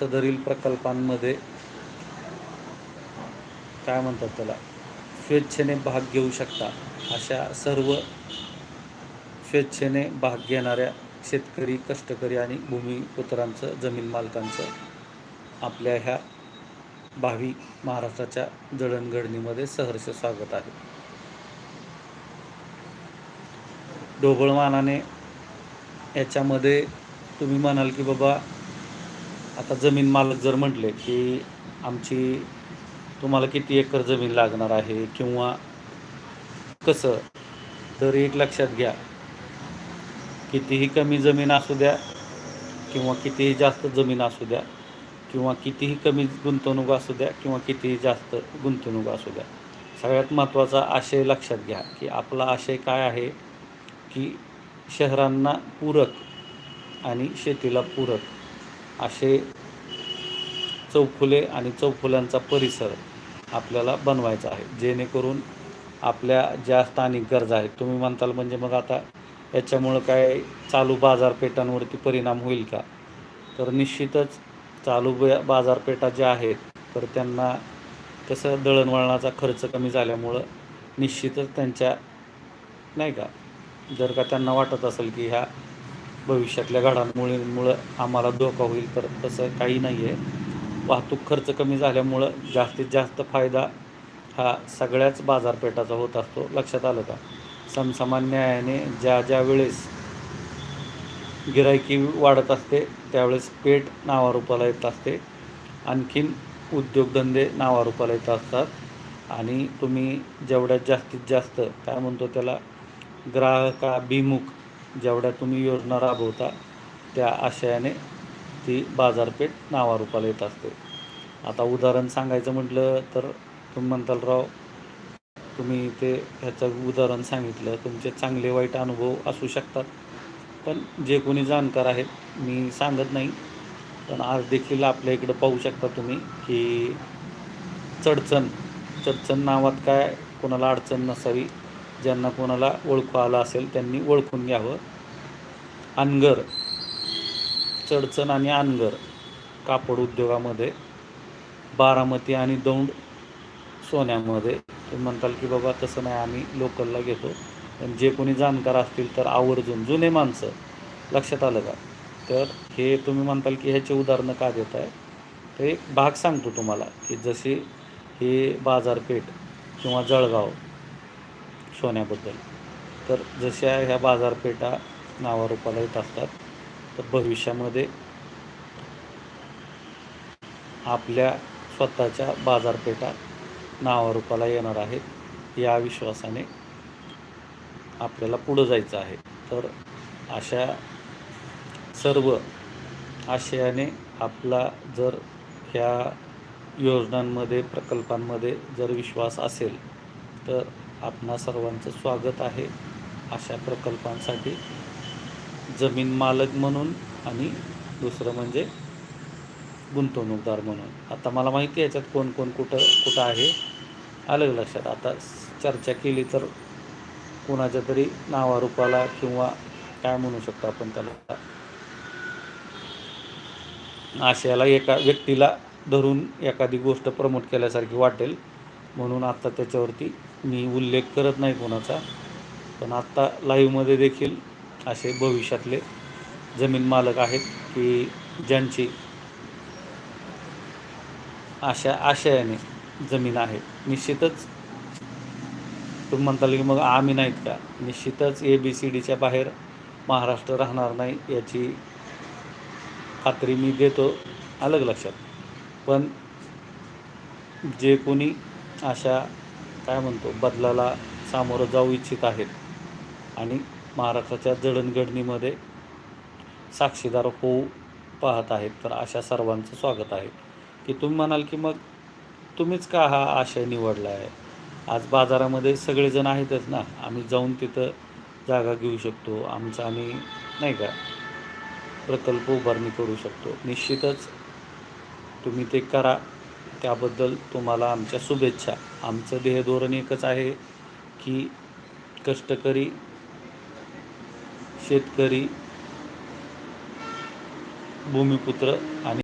सदरील प्रकल्पांमध्ये काय म्हणतात त्याला? स्वेच्छेने भाग घेऊ शकता अशा सर्व स्वेच्छेने भाग घेणाऱ्या शेतकरी कष्टकरी आणि भूमिपुत्रांचं जमीन मालकांचं आपल्या ह्या भावी महाराष्ट्राच्या जडणघडणीमध्ये सहर्ष स्वागत आहे. ढोबळमानाने याच्यामध्ये तुम्ही म्हणाल की बाबा आता जमीन मालक जर म्हटले की आमची तुम्हाला किती एकर जमीन लागणार आहे किंवा कसं तर एक लक्षात घ्या. कितीही कमी जमीन असू द्या किंवा कितीही जास्त जमीन असू द्या किंवा कितीही कमी गुंतवणूक असू द्या किंवा कितीही जास्त गुंतवणूक असू द्या. सगळ्यात महत्त्वाचा आशय लक्षात घ्या की आपला आशय काय आहे की शहरांना पूरक आणि शेतीला पूरक असे चौफुले आणि चौफुल्यांचा परिसर आपल्याला बनवायचा आहे. जेणेकरून आपल्या ज्या स्थानिक गरजा आहेत तुम्ही म्हणताल म्हणजे मग आता याच्यामुळं काय चालू बाजारपेठांवरती परिणाम होईल का? तर निश्चितच चालू ब बाजारपेठा ज्या आहेत तर त्यांना कसं दळणवळणाचा खर्च कमी झाल्यामुळं निश्चितच त्यांच्या नाही का? जर का त्यांना वाटत असेल की ह्या भविष्यातल्या घडामोडींमुळं आम्हाला धोका होईल तर तसं काही नाही आहे वाहतूक खर्च कमी झाल्यामुळं जास्तीत जास्त फायदा हा सगळ्याच बाजारपेठाचा होत असतो. लक्षात आलं का? समसमान न्यायाने ज्या ज्या वेळेस गिरायकी वाढत असते त्यावेळेस पेठ नावारूपाला येत असते. आणखीन उद्योगधंदे नावारूपाला येत असतात. आणि तुम्ही जेवढ्यात जास्तीत जास्त काय म्हणतो त्याला ग्राहकाभिमुख जेवढ्या तुम्ही योजना राबवता त्या आशयाने ती बाजारपेठ नावारूपाला येत असते. आता उदाहरण सांगायचं म्हटलं तर तुम्ही म्हणताल राव तुम्ही ते ह्याचं उदाहरण सांगितलं तुमचे चांगले वाईट अनुभव असू शकतात पण जे कोणी जाणकार आहेत मी सांगत नाही. पण आज देखील आपल्या इकडं पाहू शकता तुम्ही की चडचण चडचण नावात काय कोणाला अडचण नसावी ज्यांना कोणाला ओळखू आलं असेल त्यांनी ओळखून घ्यावं. अनगर चडचण आणि अनगर कापड उद्योगामध्ये बारामती आणि दौंड सोन्यामध्ये. तुम्ही म्हणताल की बाबा तसं नाही आम्ही लोकलला घेतो. पण जे कोणी जाणकार असतील तर आवर्जून जुने माणसं लक्षात आलं का? तर हे तुम्ही म्हणताल की ह्याचे उदाहरणं का देत आहे? तर एक भाग सांगतो तुम्हाला की जसे हे बाजारपेठ किंवा जळगाव सोन्याबद्दल. तर जशा ह्या बाजारपेठा नावारूपाला येत असतात. तर भविष्यामध्ये आपल्या स्वतःच्या बाजारपेठा नावारूपाला येणार आहेत या विश्वासाने आपल्याला पुढं जायचं आहे. तर अशा सर्व आशयाने आपला जर ह्या योजनांमध्ये प्रकल्पांमध्ये जर विश्वास असेल तर आपणा सर्वांचं स्वागत आहे. अशा प्रकल्पांसाठी जमीन मालक म्हणून आणि दुसरं म्हणजे गुंतवणूकदार म्हणून. आता मला माहिती आहे याच्यात कोण कोण कुठं कुठं आहे. आलं लक्षात? आता चर्चा केली तर कोणाच्या तरी नावारूपाला किंवा काय म्हणू शकतो आपण त्याला? आशयाला एका व्यक्तीला धरून एखादी गोष्ट प्रमोट केल्यासारखी वाटेल. म्हणून आत्ता त्याच्यावरती मी उल्लेख करत नाही कोणाचा. पण आत्ता लाईव्हमध्ये देखील असे भविष्यातले जमीन मालक आहेत की ज्यांची अशा आशयाने जमीन आहे. निश्चितच तुम्ही म्हणताल की मग आम्ही नाहीत का? निश्चितच ए बी सी डीच्या बाहेर महाराष्ट्र राहणार नाही याची खात्री मी देतो अलग लक्षात. पण जे कोणी अशा काय म्हणतो बदलाला सामोरं जाऊ इच्छित आहेत आणि महाराष्ट्राच्या जडणघडणीमध्ये साक्षीदार होऊ पाहत आहेत. तर अशा सर्वांचं स्वागत आहे. की तुम्ही म्हणाल की मग तुम्हीच का हा आशय निवडला आहे आज बाजारामध्ये सगळेजण आहेतच ना. आम्ही जाऊन तिथं जागा घेऊ शकतो. आमचा आम्ही नाही का प्रकल्प उभारणी करू शकतो. निश्चितच तुम्ही ते करा. त्याबद्दल तुम्हाला आमच्या शुभेच्छा. आमचं ध्येयधोरण एकच आहे की कष्टकरी शेतकरी भूमिपुत्र आणि